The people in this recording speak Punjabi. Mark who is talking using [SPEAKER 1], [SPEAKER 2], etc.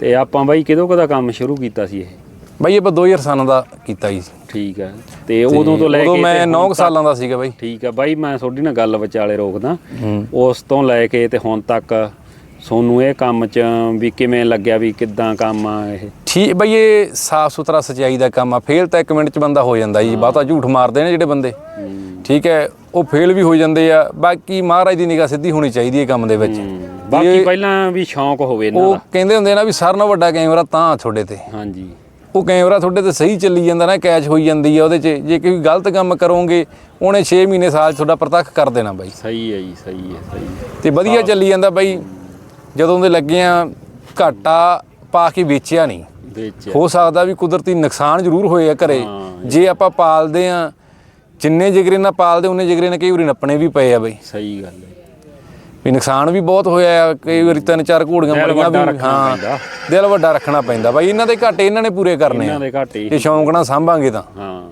[SPEAKER 1] ਤੇ ਆਪਾਂ ਬਾਈ ਕਿਦੋਂ ਕਦਾ ਕੰਮ ਸ਼ੁਰੂ ਕੀਤਾ ਸੀ ਇਹ?
[SPEAKER 2] ਬਾਈ 2000 ਸਾਲਾਂ ਦਾ ਕੀਤਾ ਜੀ
[SPEAKER 1] ਠੀਕ ਹੈ ਤੇ ਉਦੋਂ ਤੋਂ ਲੈ ਕੇ
[SPEAKER 2] ਉਦੋਂ ਮੈਂ
[SPEAKER 1] ਹੁਣ
[SPEAKER 2] 9
[SPEAKER 1] ਤੱਕ-
[SPEAKER 2] ਸਾਲਾਂ ਦਾ ਸੀਗਾ ਬਾਈ।
[SPEAKER 1] ਠੀਕ ਹੈ ਬਾਈ ਮੈਂ ਤੁਹਾਡੀ ਨਾਲ ਗੱਲ ਵਿਚਾਲੇ ਰੋਕਦਾ। ਉਸ ਤੋਂ ਲੈ ਕੇ ਤੇ ਹੁਣ ਤੱਕ ਸੋਨੂੰ ਇਹ ਕੰਮ 'ਚ ਵੀ ਕਿਵੇਂ ਲੱਗਿਆ ਵੀ ਕਿੱਦਾਂ ਕੰਮ ਆ ਇਹ?
[SPEAKER 2] ਠੀਕ ਬਈ ਇਹ ਸਾਫ਼ ਸੁਥਰਾ ਸਚਾਈ ਦਾ ਕੰਮ ਆ। ਫੇਲ ਤਾਂ ਇੱਕ ਮਿੰਟ ਚ ਬੰਦਾ ਹੋ ਜਾਂਦਾ ਜੀ। ਬਹੁਤਾ ਝੂਠ ਮਾਰਦੇ ਨੇ ਜਿਹੜੇ ਬੰਦੇ। ਠੀਕ ਹੈ ਉਹ ਫੇਲ ਵੀ ਹੋ ਜਾਂਦੇ ਆ। ਬਾਕੀ ਮਹਾਰਾਜ ਦੀ ਨਿਗਾਹ ਸਿੱਧੀ ਹੋਣੀ ਚਾਹੀਦੀ ਹੈ ਕੰਮ ਦੇ ਵਿੱਚ।
[SPEAKER 1] ਬਾਕੀ ਪਹਿਲਾਂ ਵੀ ਸ਼ੌਂਕ ਹੋਵੇ ਇਹਨਾਂ
[SPEAKER 2] ਉਹ
[SPEAKER 1] ਦਾ।
[SPEAKER 2] ਕਹਿੰਦੇ ਹੁੰਦੇ ਨਾ ਵੀ ਸਾਰਿਆਂ ਨਾਲੋਂ ਵੱਡਾ ਕੈਮਰਾ ਤਾਂ ਤੁਹਾਡੇ ਤੇ।
[SPEAKER 1] ਹਾਂਜੀ।
[SPEAKER 2] ਉਹ ਕੈਮਰਾ ਤੁਹਾਡੇ ਤੇ ਸਹੀ ਚੱਲੀ ਜਾਂਦਾ ਨਾ ਕੈਚ ਹੋਈ ਜਾਂਦੀ ਆ ਉਹਦੇ 'ਚ। ਜੇ ਕੋਈ ਗਲਤ ਕੰਮ ਕਰੋਗੇ ਉਹਨੇ 6 ਮਹੀਨੇ ਸਾਲ 'ਚ ਤੁਹਾਡਾ ਪ੍ਰਤੱਖ ਕਰ ਦੇਣਾ ਬਾਈ।
[SPEAKER 1] ਸਹੀ ਹੈ ਜੀ ਸਹੀ ਹੈ ਸਹੀ ਹੈ।
[SPEAKER 2] ਤੇ ਵਧੀਆ ਚੱਲੀ ਜਾਂਦਾ ਬਾਈ। ਜਦੋਂ ਦੇ ਲੱਗੇ ਆ ਘਾਟਾ ਪਾ ਕੇ ਵੇਚਿਆ ਨਹੀਂ।
[SPEAKER 1] ਵਿੱਚ
[SPEAKER 2] ਹੋ ਸਕਦਾ ਵੀ ਕੁਦਰਤੀ ਨੁਕਸਾਨ ਜ਼ਰੂਰ ਹੋਏ ਆ ਘਰੇ।
[SPEAKER 1] ਹਾਂ।
[SPEAKER 2] ਜੇ ਆਪਾਂ ਪਾਲਦੇ ਆ ਜਿੰਨੇ ਜਿਗਰੇ ਨਾਲ ਪਾਲਦੇ ਉਹਨੇ ਜਿਗਰੇ ਨਾਲ ਕਈ ਵਾਰੀ ਨੱਪਣੇ ਵੀ ਪਏ ਆ ਬਈ।
[SPEAKER 1] ਸਹੀ ਗੱਲ ਹੈ।
[SPEAKER 2] ਵੀ ਨੁਕਸਾਨ ਵੀ ਬਹੁਤ ਹੋਇਆ ਆ ਕਈ ਵਾਰੀ ਤਿੰਨ ਚਾਰ ਘੋੜੀਆਂ ਮਰੀਆਂ ਵੀ
[SPEAKER 1] ਪੈਂਦਾ।
[SPEAKER 2] ਦਿਲ ਵੱਡਾ ਰੱਖਣਾ ਪੈਂਦਾ। ਬਾਈ ਇਹਨਾਂ ਦੇ ਘਾਟੇ ਇਹਨਾਂ ਨੇ ਪੂਰੇ ਕਰਨੇ
[SPEAKER 1] ਇਹਨਾਂ
[SPEAKER 2] ਆ
[SPEAKER 1] ਦੇ ਘਾਟੇ
[SPEAKER 2] ਜੇ ਸ਼ੌਂਕ ਨਾਲ ਸਾਂਭਾਂਗੇ ਤਾਂ।
[SPEAKER 1] ਹਾਂ।